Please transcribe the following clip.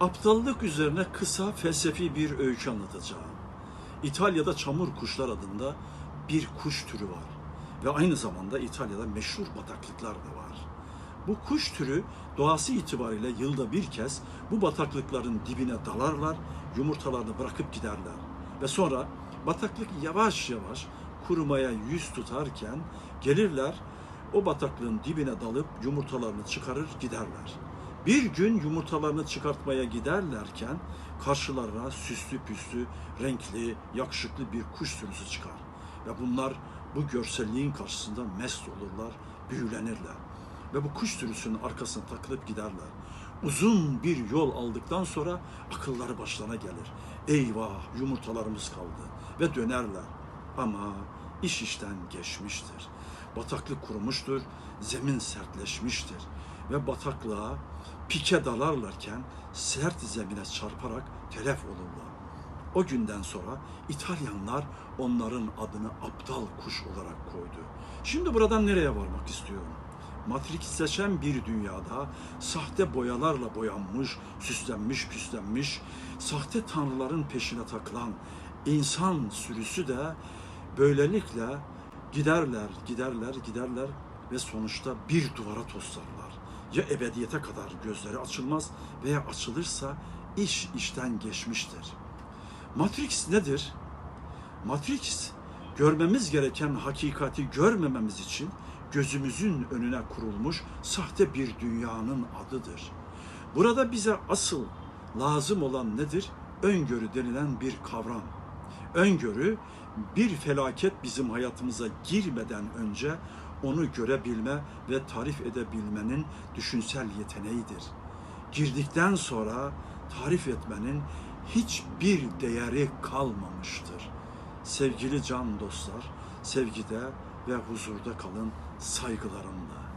Aptallık üzerine kısa felsefi bir öykü anlatacağım. İtalya'da çamur kuşlar adında bir kuş türü var. Ve aynı zamanda İtalya'da meşhur bataklıklar da var. Bu kuş türü doğası itibariyle yılda bir kez bu bataklıkların dibine dalarlar, yumurtalarını bırakıp giderler. Ve sonra bataklık yavaş yavaş kurumaya yüz tutarken gelirler o bataklığın dibine dalıp yumurtalarını çıkarır giderler. Bir gün yumurtalarını çıkartmaya giderlerken karşılarına süslü püslü, renkli, yakışıklı bir kuş sürüsü çıkar. Ve bunlar bu görselliğin karşısında mest olurlar, büyülenirler. Ve bu kuş sürüsünün arkasına takılıp giderler. Uzun bir yol aldıktan sonra akılları başlarına gelir. Eyvah yumurtalarımız kaldı ve dönerler. Ama iş işten geçmiştir. Bataklık kurumuştur, zemin sertleşmiştir ve bataklığa pike dalarlarken sert zemine çarparak telef olurlar. O günden sonra İtalyanlar onların adını aptal kuş olarak koydu. Şimdi buradan nereye varmak istiyorum? Matrixleşen bir dünyada sahte boyalarla boyanmış, süslenmiş, püslenmiş, sahte tanrıların peşine takılan insan sürüsü de böylelikle giderler, giderler, giderler ve sonuçta bir duvara toslarlar. Ya ebediyete kadar gözleri açılmaz veya açılırsa iş işten geçmiştir. Matrix nedir? Matrix görmemiz gereken hakikati görmememiz için gözümüzün önüne kurulmuş sahte bir dünyanın adıdır. Burada bize asıl lazım olan nedir? Öngörü denilen bir kavram. Öngörü bir felaket bizim hayatımıza girmeden önce onu görebilme ve tarif edebilmenin düşünsel yeteneğidir. Girdikten sonra tarif etmenin hiçbir değeri kalmamıştır. Sevgili can dostlar, sevgide ve huzurda kalın saygılarımla.